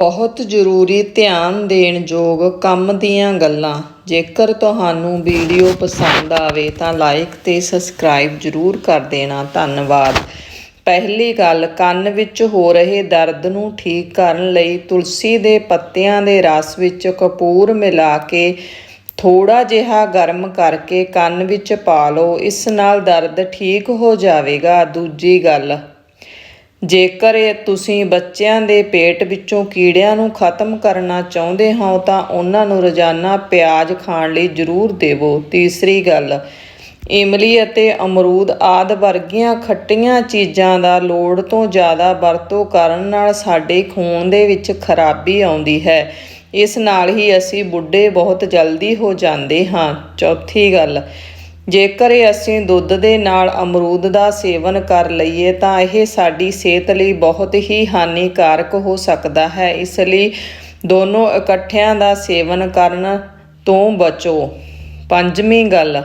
ਬਹੁਤ ਜ਼ਰੂਰੀ ਧਿਆਨ ਦੇਣ ਯੋਗ ਕੰਮ ਦੀਆਂ ਗੱਲਾਂ। ਜੇਕਰ ਤੁਹਾਨੂੰ ਵੀਡੀਓ ਪਸੰਦ ਆਵੇ ਤਾਂ ਲਾਈਕ ਤੇ ਸਬਸਕ੍ਰਾਈਬ ਜ਼ਰੂਰ ਕਰ ਦੇਣਾ। ਧੰਨਵਾਦ। ਪਹਿਲੀ ਗੱਲ, ਕੰਨ ਵਿੱਚ ਹੋ ਰਹੇ ਦਰਦ ਨੂੰ ਠੀਕ ਕਰਨ ਲਈ ਤੁਲਸੀ ਦੇ ਪੱਤਿਆਂ ਦੇ ਰਸ ਵਿੱਚ ਕਪੂਰ ਮਿਲਾ ਕੇ ਥੋੜਾ ਜਿਹਾ ਗਰਮ ਕਰਕੇ ਕੰਨ ਵਿੱਚ ਪਾ ਲਓ। ਇਸ ਨਾਲ ਦਰਦ ਠੀਕ ਹੋ ਜਾਵੇਗਾ। ਦੂਜੀ ਗੱਲ ਜੇਕਰ ਇਹ ਤੁਸੀਂ ਬੱਚਿਆਂ ਦੇ ਪੇਟ ਵਿੱਚੋਂ ਕੀੜਿਆਂ ਨੂੰ ਖਤਮ ਕਰਨਾ ਚਾਹੁੰਦੇ ਹੋ, ਤਾਂ ਉਹਨਾਂ ਨੂੰ ਰੋਜ਼ਾਨਾ ਪਿਆਜ਼ ਖਾਣ ਲਈ ਜ਼ਰੂਰ ਦੇਵੋ। ਤੀਸਰੀ ਗੱਲ, ਇਮਲੀ ਅਤੇ ਅਮਰੂਦ ਆਦ ਵਰਗੀਆਂ ਖੱਟੀਆਂ ਚੀਜ਼ਾਂ ਦਾ ਲੋੜ ਤੋਂ ਜ਼ਿਆਦਾ ਵਰਤੋਂ ਕਰਨ ਨਾਲ ਸਾਡੇ ਖੂਨ ਦੇ ਵਿੱਚ ਖਰਾਬੀ ਆਉਂਦੀ ਹੈ। ਇਸ ਨਾਲ ਹੀ ਅਸੀਂ ਬੁੱਢੇ ਬਹੁਤ ਜਲਦੀ ਹੋ ਜਾਂਦੇ ਹਾਂ। ਚੌਥੀ ਗੱਲ ਜੇਕਰ ਇਹ ਅਸੀਂ ਦੁੱਧ ਦੇ ਨਾਲ ਅਮਰੂਦ ਦਾ ਸੇਵਨ ਕਰ ਲਈਏ, ਤਾਂ ਇਹ ਸਾਡੀ ਸਿਹਤ ਲਈ ਬਹੁਤ ਹੀ ਹਾਨੀਕਾਰਕ ਹੋ ਸਕਦਾ ਹੈ। ਇਸ ਲਈ ਦੋਨੋਂ ਇਕੱਠਿਆਂ ਦਾ ਸੇਵਨ ਕਰਨ ਤੋਂ ਬਚੋ। ਪੰਜਵੀਂ ਗੱਲ,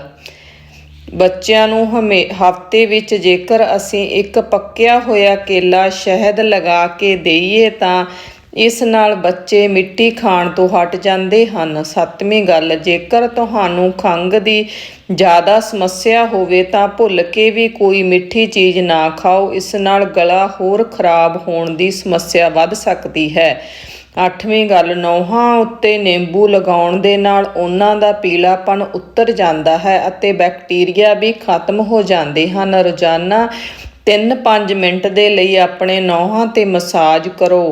ਬੱਚਿਆਂ ਨੂੰ ਹਮੇ, ਹਫ਼ਤੇ ਵਿੱਚ ਜੇਕਰ ਅਸੀਂ ਇੱਕ ਪੱਕਿਆ ਹੋਇਆ ਕੇਲਾ ਸ਼ਹਿਦ ਲਗਾ ਕੇ ਦੇਈਏ, ਤਾਂ ਇਸ ਨਾਲ ਬੱਚੇ ਮਿੱਟੀ ਖਾਣ ਤੋਂ ਹਟ ਜਾਂਦੇ ਹਨ। ਸੱਤਵੀਂ ਗੱਲ, ਜੇਕਰ ਤੁਹਾਨੂੰ ਖੰਘ ਦੀ ਜ਼ਿਆਦਾ ਸਮੱਸਿਆ ਹੋਵੇ ਤਾਂ ਭੁੱਲ ਕੇ ਵੀ ਕੋਈ ਮਿੱਠੀ ਚੀਜ਼ ਨਾ ਖਾਓ। ਇਸ ਨਾਲ ਗਲਾ ਹੋਰ ਖਰਾਬ ਹੋਣ ਦੀ ਸਮੱਸਿਆ ਵੱਧ ਸਕਦੀ ਹੈ। ਅੱਠਵੀਂ ਗੱਲ ਨੌਹਾਂ ਉੱਤੇ ਨਿੰਬੂ ਲਗਾਉਣ ਦੇ ਨਾਲ ਉਹਨਾਂ ਦਾ ਪੀਲਾਪਣ ਉਤਰ ਜਾਂਦਾ ਹੈ ਅਤੇ ਬੈਕਟੀਰੀਆ ਵੀ ਖਤਮ ਹੋ ਜਾਂਦੇ ਹਨ। ਰੋਜ਼ਾਨਾ 3-5 ਮਿੰਟ ਦੇ ਲਈ ਆਪਣੇ ਨੌਹਾਂ ਤੇ ਮਸਾਜ ਕਰੋ।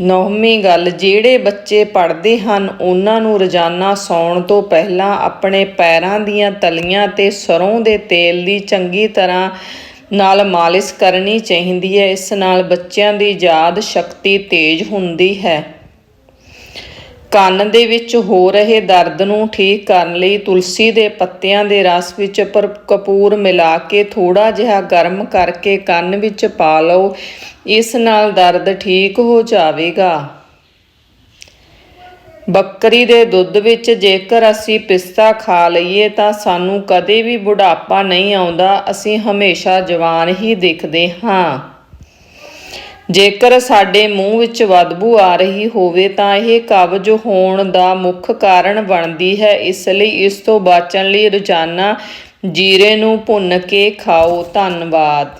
ਨੌਵੀਂ ਗੱਲ, ਜਿਹੜੇ ਬੱਚੇ ਪੜ੍ਹਦੇ ਹਨ, ਉਹਨਾਂ ਨੂੰ ਰੋਜ਼ਾਨਾ ਸੌਣ ਤੋਂ ਪਹਿਲਾਂ ਆਪਣੇ ਪੈਰਾਂ ਦੀਆਂ ਤਲੀਆਂ ਤੇ ਸਰੋਂ ਦੇ ਤੇਲ ਦੀ ਚੰਗੀ ਤਰ੍ਹਾਂ ਨਾਲ ਮਾਲਿਸ਼ ਕਰਨੀ ਚਾਹੀਦੀ ਹੈ। ਇਸ ਨਾਲ ਬੱਚਿਆਂ ਦੀ ਯਾਦ ਸ਼ਕਤੀ ਤੇਜ਼ ਹੁੰਦੀ ਹੈ। ਕੰਨ ਦੇ ਵਿੱਚ ਹੋ ਰਹੇ ਦਰਦ ਨੂੰ ਠੀਕ ਕਰਨ ਲਈ ਤੁਲਸੀ ਦੇ ਪੱਤਿਆਂ ਦੇ ਰਸ ਵਿੱਚ ਪਰ ਕਪੂਰ ਮਿਲਾ ਕੇ ਥੋੜਾ ਜਿਹਾ ਗਰਮ ਕਰਕੇ ਕੰਨ ਵਿੱਚ ਪਾ ਲਓ। ਇਸ ਨਾਲ ਦਰਦ ਠੀਕ ਹੋ ਜਾਵੇਗਾ। ਬੱਕਰੀ ਦੇ ਦੁੱਧ ਵਿੱਚ ਜੇਕਰ ਅਸੀਂ ਪਿਸਤਾ ਖਾ ਲਈਏ ਤਾਂ ਸਾਨੂੰ ਕਦੇ ਵੀ ਬੁਢਾਪਾ ਨਹੀਂ ਆਉਂਦਾ। ਅਸੀਂ ਹਮੇਸ਼ਾ ਜਵਾਨ ਹੀ ਦਿਖਦੇ ਹਾਂ। ਜੇਕਰ ਸਾਡੇ ਮੂੰਹ ਵਿੱਚ ਬਦਬੂ ਆ ਰਹੀ ਹੋਵੇ ਤਾਂ ਇਹ ਕਬਜ਼ ਹੋਣ ਦਾ ਮੁੱਖ ਕਾਰਨ ਬਣਦੀ ਹੈ। ਇਸ ਲਈ ਇਸ ਤੋਂ ਬਚਣ ਲਈ ਰੋਜ਼ਾਨਾ ਜੀਰੇ ਨੂੰ ਭੁੰਨ ਕੇ ਖਾਓ। ਧੰਨਵਾਦ।